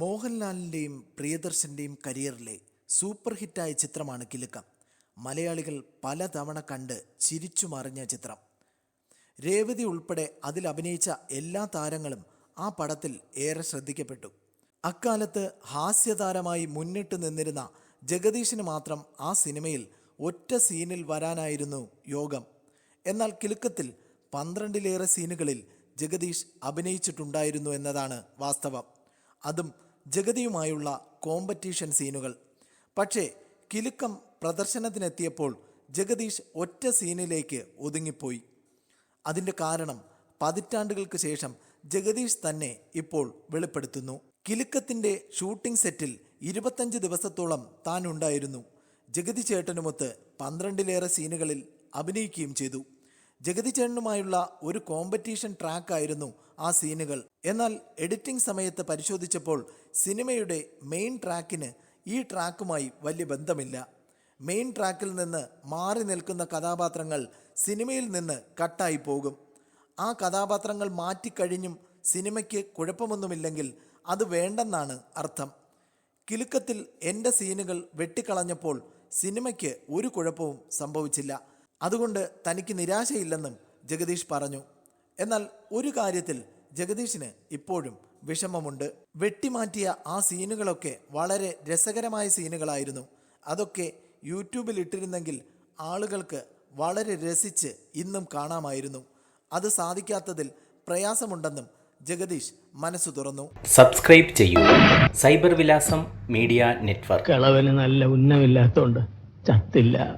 മോഹൻലാലിന്റെയും പ്രിയദർശന്റെയും കരിയറിലെ സൂപ്പർ ഹിറ്റായ ചിത്രമാണ് കിലുക്കം. മലയാളികൾ പലതവണ കണ്ട് ചിരിച്ചു മറിഞ്ഞ ചിത്രം. രേവതി ഉൾപ്പെടെ അതിൽ അഭിനയിച്ച എല്ലാ താരങ്ങളും ആ പടത്തിൽ ഏറെ ശ്രദ്ധിക്കപ്പെട്ടു. അക്കാലത്ത് ഹാസ്യതാരമായി മുന്നിട്ട് നിന്നിരുന്ന ജഗദീഷിന് മാത്രം ആ സിനിമയിൽ ഒറ്റ സീനിൽ വരാനായിരുന്നു യോഗം. എന്നാൽ കിലുക്കത്തിൽ പന്ത്രണ്ടിലേറെ സീനുകളിൽ ജഗദീഷ് അഭിനയിച്ചിട്ടുണ്ടായിരുന്നു എന്നതാണ് വാസ്തവം. അതും ജഗതിയുമായുള്ള കോമ്പറ്റീഷൻ സീനുകൾ പക്ഷേ കിലുക്കം പ്രദർശനത്തിനെത്തിയപ്പോൾ ജഗദീഷ് ഒറ്റ സീനിലേക്ക് ഒതുങ്ങിപ്പോയി. അതിന്റെ കാരണം പതിറ്റാണ്ടുകൾക്ക് ശേഷം ജഗദീഷ് തന്നെ ഇപ്പോൾ വെളിപ്പെടുത്തുന്നു. കിലുക്കത്തിന്റെ ഷൂട്ടിംഗ് സെറ്റിൽ ഇരുപത്തഞ്ച് ദിവസത്തോളം താൻ ഉണ്ടായിരുന്നു ജഗതി ചേട്ടനുമൊത്ത് പന്ത്രണ്ടിലേറെ സീനുകളിൽ അഭിനയിക്കുകയും ചെയ്തു. ജഗതി ചേട്ടനുമായുള്ള ഒരു കോമ്പറ്റീഷൻ ട്രാക്കായിരുന്നു ആ സീനുകൾ. എന്നാൽ എഡിറ്റിംഗ് സമയത്ത് പരിശോധിച്ചപ്പോൾ സിനിമയുടെ മെയിൻ ട്രാക്കിന് ഈ ട്രാക്കുമായി വലിയ ബന്ധമില്ല. മെയിൻ ട്രാക്കിൽ നിന്ന് മാറി നിൽക്കുന്ന കഥാപാത്രങ്ങൾ സിനിമയിൽ നിന്ന് കട്ടായി പോകും. ആ കഥാപാത്രങ്ങൾ മാറ്റിക്കഴിഞ്ഞും സിനിമയ്ക്ക് കുഴപ്പമൊന്നുമില്ലെങ്കിൽ അത് വേണ്ടെന്നാണ് അർത്ഥം. കിലുക്കത്തിൽ എന്റെ സീനുകൾ വെട്ടിക്കളഞ്ഞപ്പോൾ സിനിമയ്ക്ക് ഒരു കുഴപ്പവും സംഭവിച്ചില്ല. അതുകൊണ്ട് തനിക്ക് നിരാശയില്ലെന്നും ജഗദീഷ് പറഞ്ഞു. എന്നാൽ ഒരു കാര്യത്തിൽ ജഗദീഷിന് ഇപ്പോഴും വിഷമമുണ്ട്. വെട്ടിമാറ്റിയ ആ സീനുകളൊക്കെ വളരെ രസകരമായ സീനുകളായിരുന്നു. അതൊക്കെ യൂട്യൂബിൽ ഇട്ടിരുന്നെങ്കിൽ ആളുകൾക്ക് വളരെ രസിച്ച് ഇന്നും കാണാമായിരുന്നു. അത് സാധിക്കാത്തതിൽ പ്രയാസമുണ്ടെന്നും ജഗദീഷ് മനസ്സു തുറന്നു. സബ്സ്ക്രൈബ് ചെയ്യൂ. സൈബർ വിലാസം മീഡിയ നെറ്റ്വർക്ക്. കിളവന് നല്ല ഉന്നമില്ലാത്തോണ്ട് ചത്തില്ല.